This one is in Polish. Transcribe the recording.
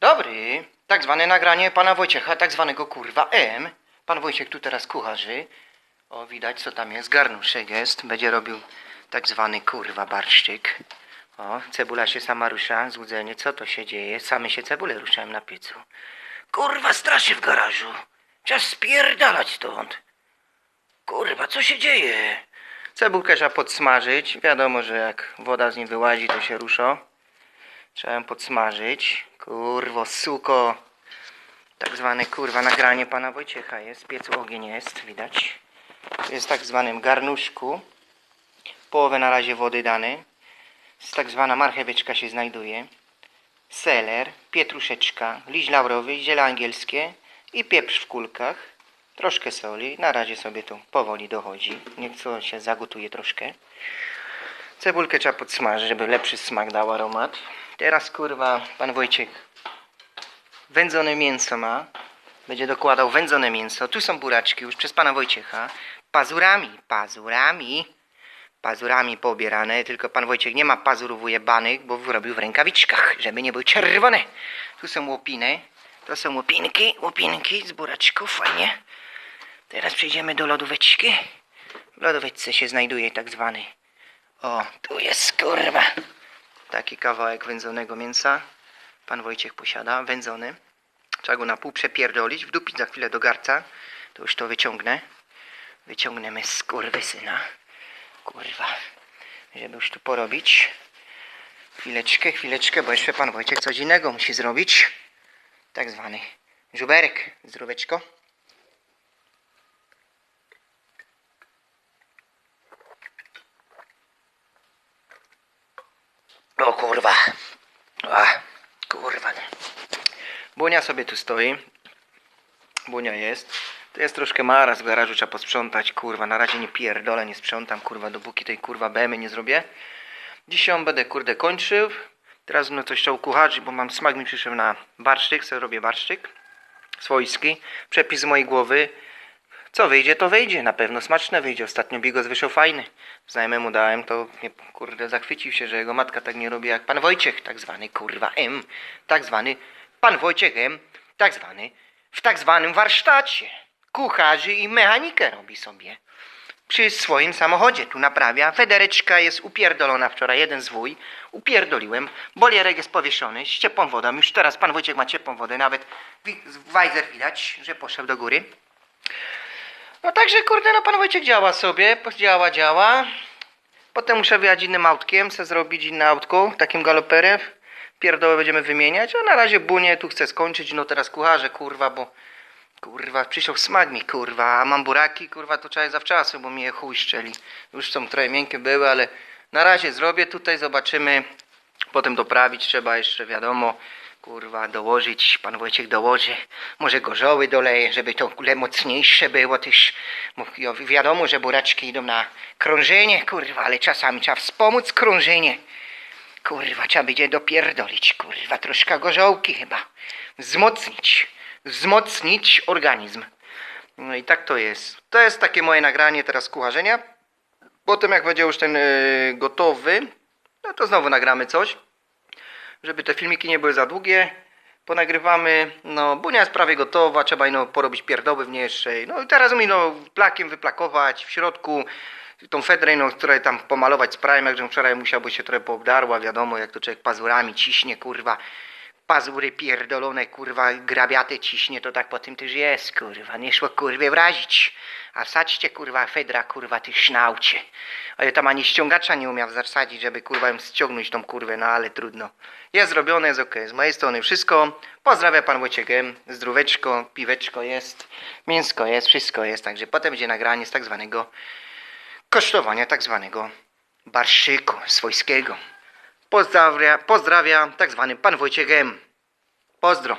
Dobry. Tak zwane nagranie pana Wojciecha, tak zwanego kurwa M. Pan Wojciech tu teraz kucharzy. O, widać co tam jest. Garnuszek jest. Będzie robił tak zwany kurwa barszczyk. O, cebula się sama rusza. Złudzenie, co to się dzieje? Same się cebule ruszają na piecu. Kurwa, straszy w garażu. Czas spierdalać stąd. Kurwa, co się dzieje? Cebulkę trzeba podsmażyć. Wiadomo, że jak woda z niej wyłazi, to się rusza. Trzeba podsmażyć. Kurwo, suko. Tak zwane kurwa nagranie pana Wojciecha jest. Piecu ogień jest, widać. Jest w tak zwanym garnuszku. Połowę na razie wody dane. Z tak zwana marcheweczka się znajduje. Seler, pietruszeczka, liść laurowy, ziele angielskie i pieprz w kulkach. Troszkę soli. Na razie sobie to powoli dochodzi. Niech to się zagotuje troszkę. Cebulkę trzeba podsmażyć, żeby lepszy smak dał aromat. Teraz kurwa pan Wojciech wędzone mięso ma. Będzie dokładał wędzone mięso. Tu są buraczki już przez pana Wojciecha. Pazurami, pazurami. Pazurami poobierane, tylko pan Wojciech nie ma pazurów ujebanych, bo robił w rękawiczkach, żeby nie były czerwone. Tu są łopiny. To są łopinki, łopinki z buraczków, fajnie. Teraz przejdziemy do lodóweczki. W lodóweczce się znajduje tak zwany o, tu jest kurwa. Taki kawałek wędzonego mięsa. Pan Wojciech posiada, wędzony. Trzeba go na pół przepierdolić, wdupić za chwilę do garca. To już to wyciągnę. Wyciągniemy z kurwy syna. Kurwa. Żeby już tu porobić. Chwileczkę, chwileczkę, bo jeszcze pan Wojciech coś innego musi zrobić. Tak zwany żuberek. Zdróweczko. O kurwa. A, kurwa. Bunia sobie tu stoi. Bunia jest. To jest troszkę maraz w garażu, trzeba posprzątać, kurwa. Na razie nie pierdolę, nie sprzątam, kurwa, dopóki tej kurwa BM nie zrobię. Dzisiaj będę, kurde, kończył. Teraz no coś chciał kucharzyć, bo mam smak mi przyszedł na barszczyk, sobie robię barszczyk swojski. Przepis z mojej głowy. Co wyjdzie, to wyjdzie. Na pewno smaczne wyjdzie. Ostatnio bigos wyszedł fajny. Znajomemu dałem, to mnie, kurde, zachwycił się, że jego matka tak nie robi jak pan Wojciech, tak zwany kurwa M. Tak zwany pan Wojciech M. Tak zwany w tak zwanym warsztacie. Kucharzy i mechanikę robi sobie. Przy swoim samochodzie tu naprawia. Federeczka jest upierdolona wczoraj, jeden zwój. Upierdoliłem. Bolierek jest powieszony z ciepłą wodą. Już teraz pan Wojciech ma ciepłą wodę. Nawet wajzer widać, że poszedł do góry. No także kurde, no pan Wojciech działa sobie, działa, działa. Potem muszę wyjechać innym autkiem, chcę zrobić inne autko, takim galoperem. Pierdoły będziemy wymieniać, a na razie bunie tu chcę skończyć, no teraz kucharze, kurwa, bo kurwa, przyszedł smak mi, kurwa, a mam buraki, kurwa, to trzeba zawczasu, bo mi je chuj szczeli. Już są trochę miękkie były, ale na razie zrobię tutaj, zobaczymy. Potem doprawić trzeba jeszcze, wiadomo, kurwa, dołożyć, pan Wojciech dołoży, może gorzoły doleje, żeby to kule mocniejsze było też. Wiadomo, że buraczki idą na krążenie, kurwa, ale czasami trzeba wspomóc krążenie. Kurwa, trzeba będzie dopierdolić, kurwa, troszkę gorzołki chyba. Wzmocnić, wzmocnić organizm. No i tak to jest. To jest takie moje nagranie teraz kucharzenia. Potem jak będzie już ten yy, gotowy, no to znowu nagramy coś żeby te filmiki nie były za długie. Ponagrywamy, no bunia jest prawie gotowa, trzeba ino porobić pierdoły w niej jeszcze. No i teraz mi no plakiem wyplakować w środku tą fedrę, no, której tam pomalować sprayem, jak żem wczoraj musiał, bo się trochę poobdarła, wiadomo, jak to człowiek pazurami ciśnie, kurwa. Pazury pierdolone, kurwa, grabiate ciśnie, to tak po tym też jest, kurwa. Nie szło kurwie wrazić. A wsadźcie, kurwa, fedra, kurwa, ty sznaucie. Ale tam ani ściągacza nie umiał zasadzić, żeby, kurwa, ją ściągnąć tą kurwę, no ale trudno. Jest zrobione, jest okej. Z mojej strony wszystko. Pozdrawiam pan Wojciech. Zdróweczko, piweczko jest, mięsko jest, wszystko jest. Także potem będzie nagranie z tak zwanego kosztowania tak zwanego barszyku swojskiego. Pozdrawia, pozdrawiam tak zwany pan Wojciech M. Pozdro.